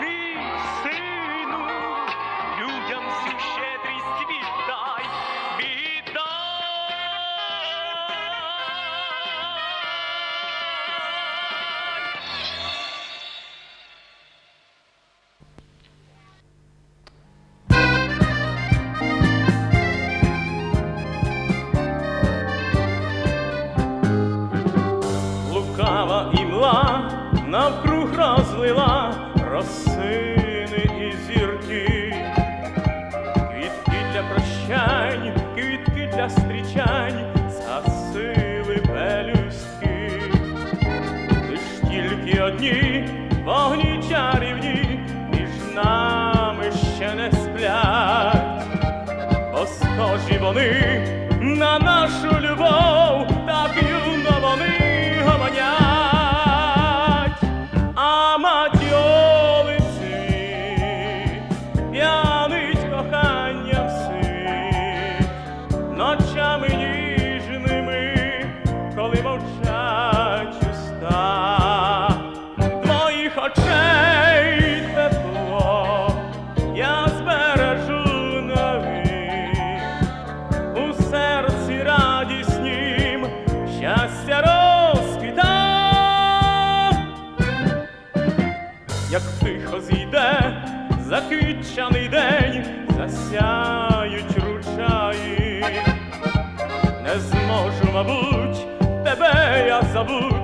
me не сплять, бо схожі вони тебе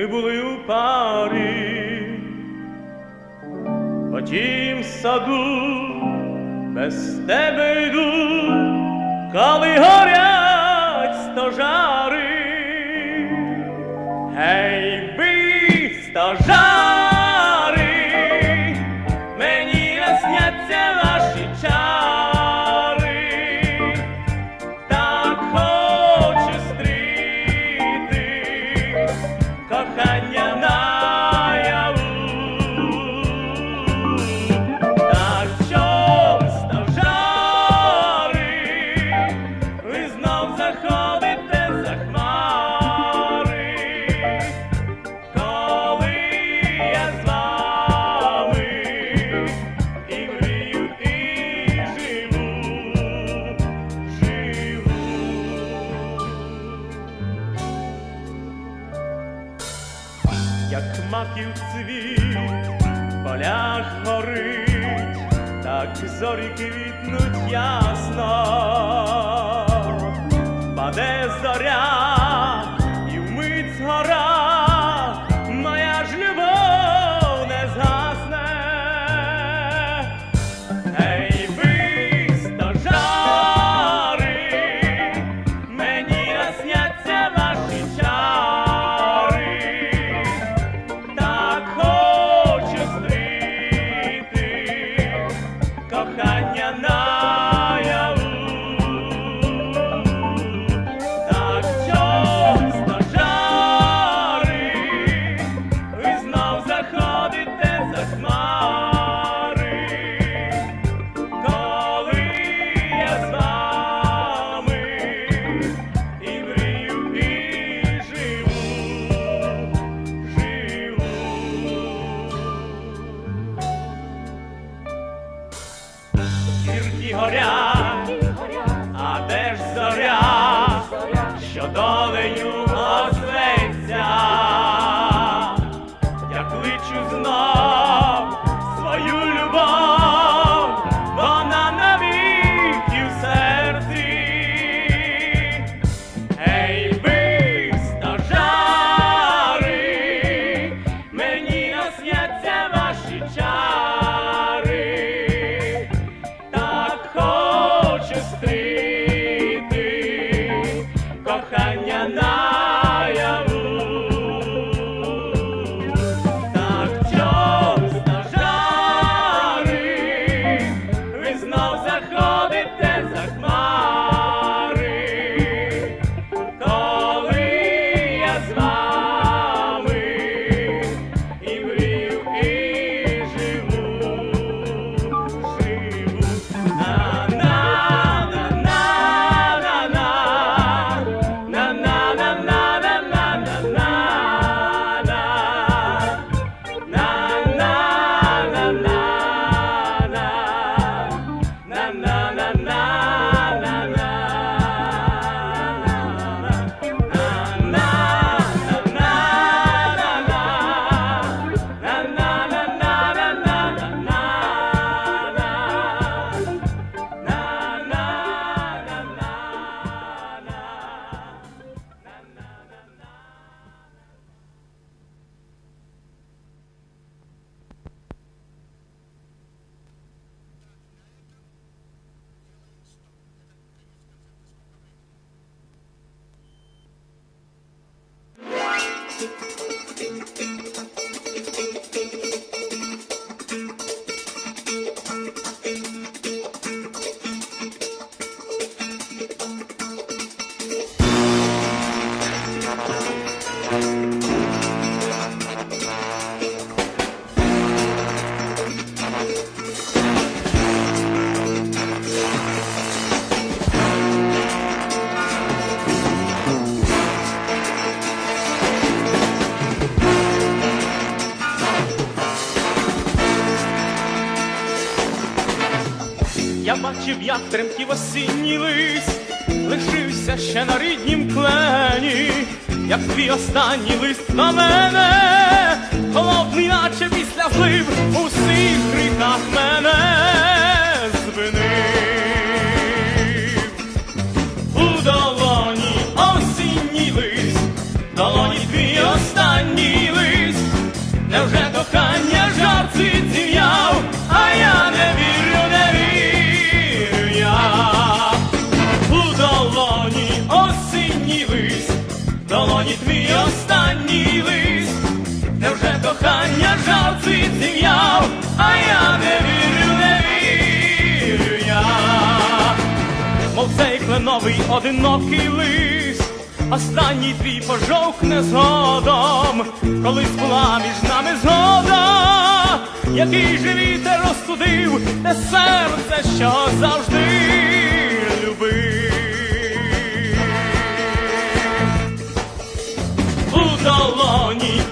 ми були у парі, потім саду без тебе йду, коли горять стожа. квітнуть ясно, паде зоря. завдання на осінній лист лишився ще на ріднім клені, як твій останній лист на мене, холодний, наче після злив у всіх ритах мене. Новий одинокий лист. Останній твій пожовкне згодом, колись була між нами згода, який же вітер розтудив те серце, що завжди любив. У долоні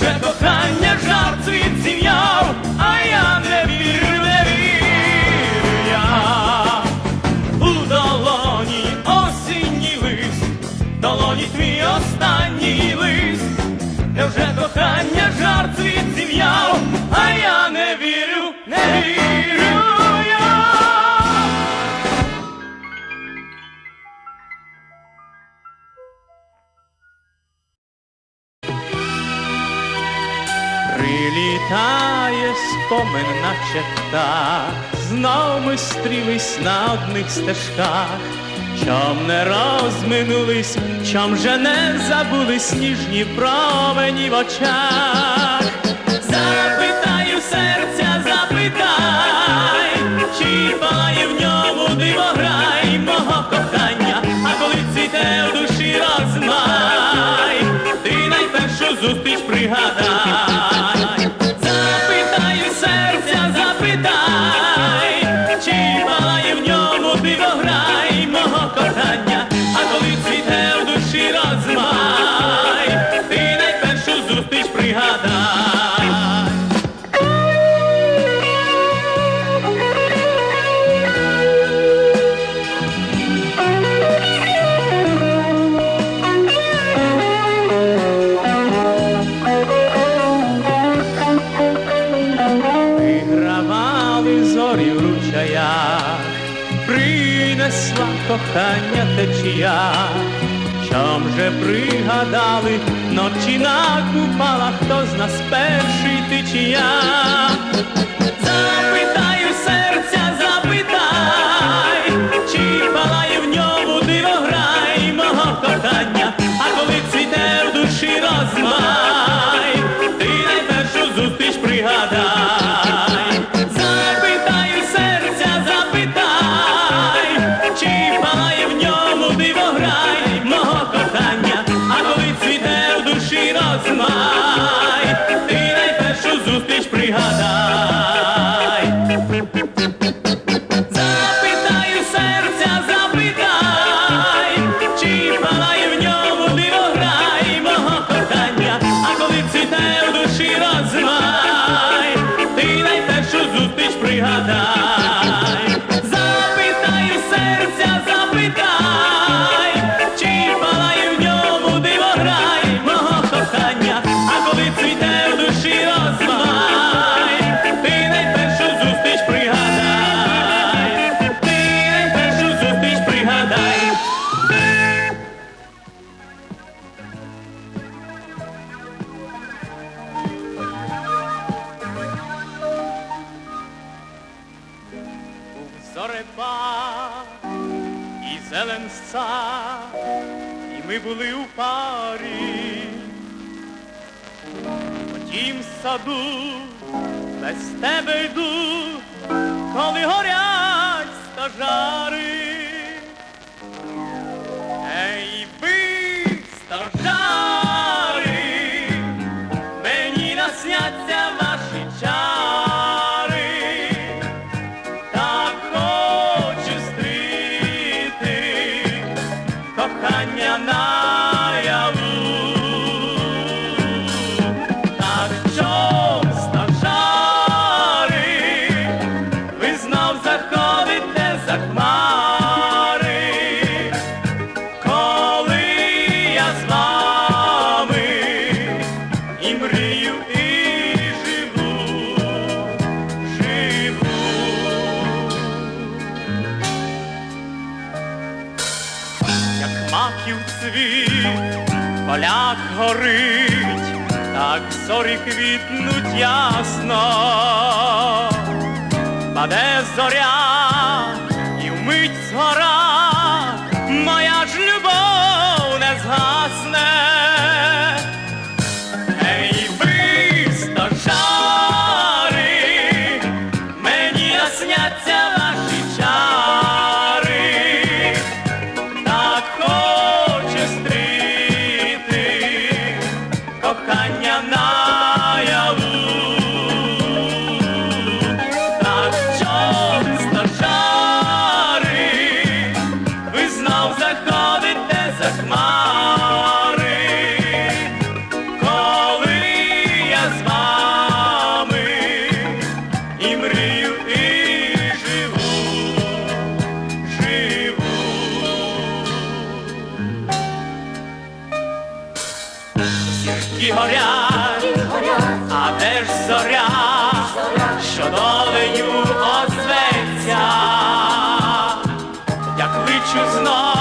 Невже кохання спомин, наче птах, знов ми стрілись на одних стежках, чом не розминулись, чом же не забулись ніжні промені в очах. Запитаю серця, запитай, чи палає в ньому дивограй мого кохання, а коли цвіте в душі розмай, ти найпершу зустріч пригадай. Кохання течія, чом же пригадали ночі на купалах, хто з нас перший ти чи я. Запитаю серця, запитай, чи палає в ньому дивограй мого кохання, а коли цвіте в душі розмай, душі розмай, ти найпершу зустріч пригадай. Зорепад і зеленця, і ми були у парі. потім тім саду без тебе йду, коли горять стожари. Ясно, паде зоря я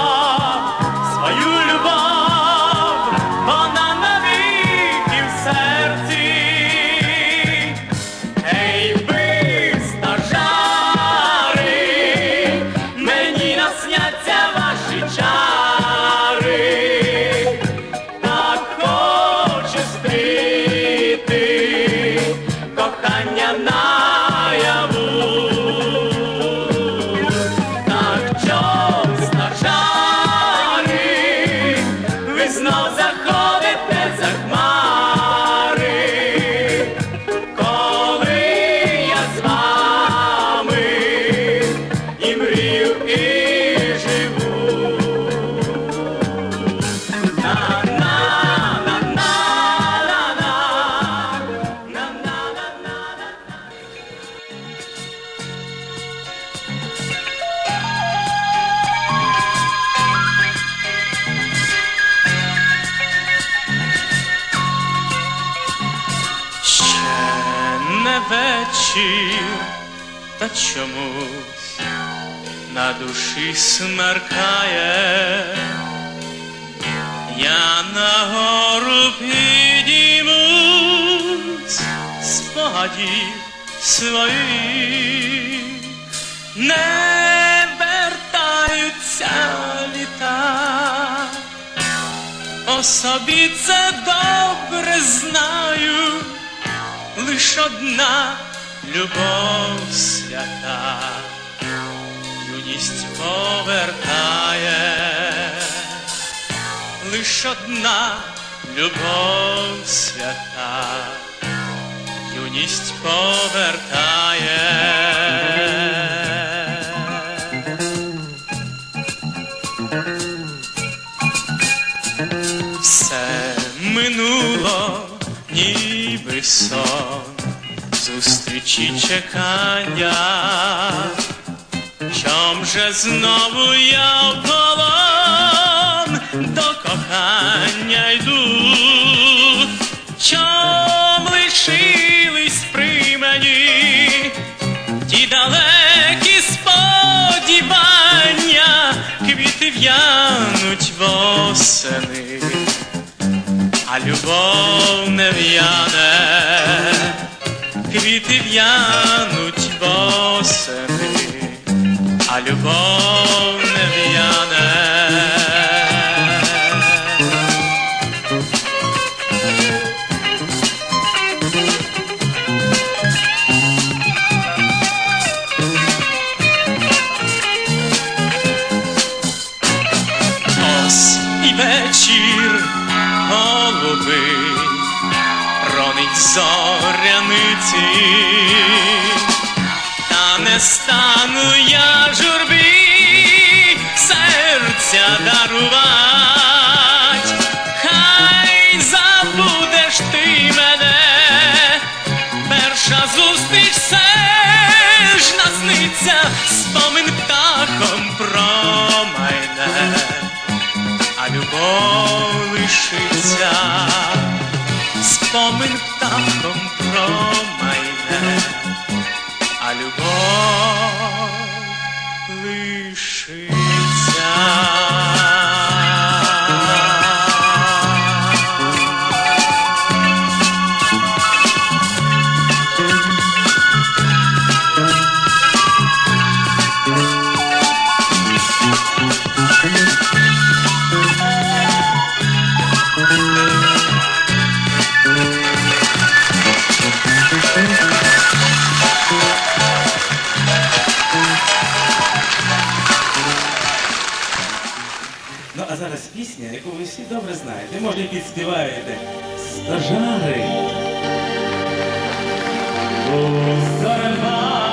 душі смеркає. Я на гору підіймусь, спогадів своїх не вертаються літа. По собі це добре знаю, лиш одна любов свята, юність повертає, лиш одна любов свята, юність повертає. Все минуло, ніби сон, зустрічі чекання. Чом же знову я в полон. До кохання йду? Чом лишились при мені ті далекі сподівання, квіти в'януть восени, а любов не в'яне, квіти в'януть восени, любов не в'яне. Ось і вечір голубий, ронить зоряниці, та не стану я всі добре знаєте. Може, і підспіваєте. стажари. Зорема